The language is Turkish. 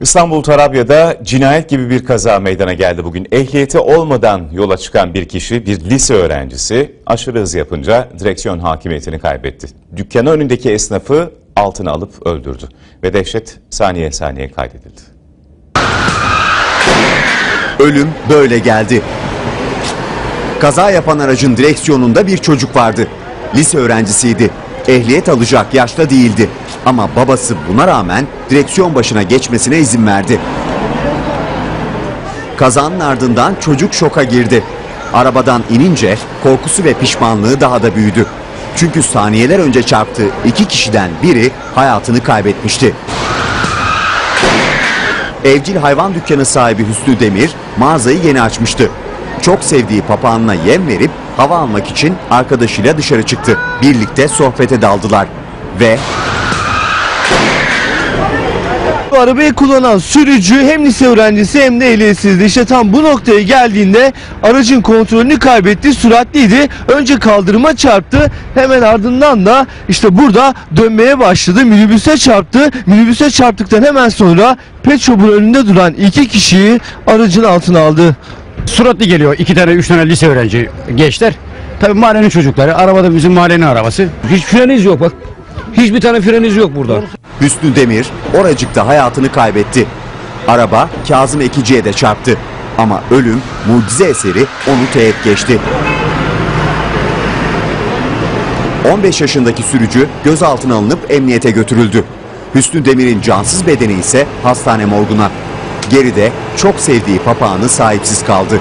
İstanbul Tarabya'da cinayet gibi bir kaza meydana geldi bugün. Ehliyeti olmadan yola çıkan bir kişi, bir lise öğrencisi aşırı hız yapınca direksiyon hakimiyetini kaybetti. Dükkanı önündeki esnafı altına alıp öldürdü ve dehşet saniye saniye kaydedildi. Ölüm böyle geldi. Kaza yapan aracın direksiyonunda bir çocuk vardı. Lise öğrencisiydi. Ehliyet alacak yaşta değildi. Ama babası buna rağmen direksiyon başına geçmesine izin verdi. Kazanın ardından çocuk şoka girdi. Arabadan inince korkusu ve pişmanlığı daha da büyüdü. Çünkü saniyeler önce çarptığı iki kişiden biri hayatını kaybetmişti. Evcil hayvan dükkanı sahibi Hüsnü Demir mağazayı yeni açmıştı. Çok sevdiği papağanına yem verip hava almak için arkadaşıyla dışarı çıktı. Birlikte sohbete daldılar ve arabayı kullanan sürücü hem lise öğrencisi hem de ehliyetsizdi. İşte tam bu noktaya geldiğinde aracın kontrolünü kaybetti. Süratliydi. Önce kaldırıma çarptı. Hemen ardından da işte burada dönmeye başladı. Minibüse çarptı. Minibüse çarptıktan hemen sonra pet önünde duran iki kişiyi aracın altına aldı. Suratlı geliyor iki tane üç tane lise öğrenci gençler. Tabii mahallenin çocukları. Arabada bizim mahallenin arabası. Hiç freniz yok bak. Hiçbir tane freniz yok burada. Hüsnü Demir oracıkta hayatını kaybetti. Araba Kazım Ekici'ye de çarptı. Ama ölüm mucize eseri onu teğet geçti. 15 yaşındaki sürücü gözaltına alınıp emniyete götürüldü. Hüsnü Demir'in cansız bedeni ise hastane morguna. Geride çok sevdiği papağanı sahipsiz kaldı.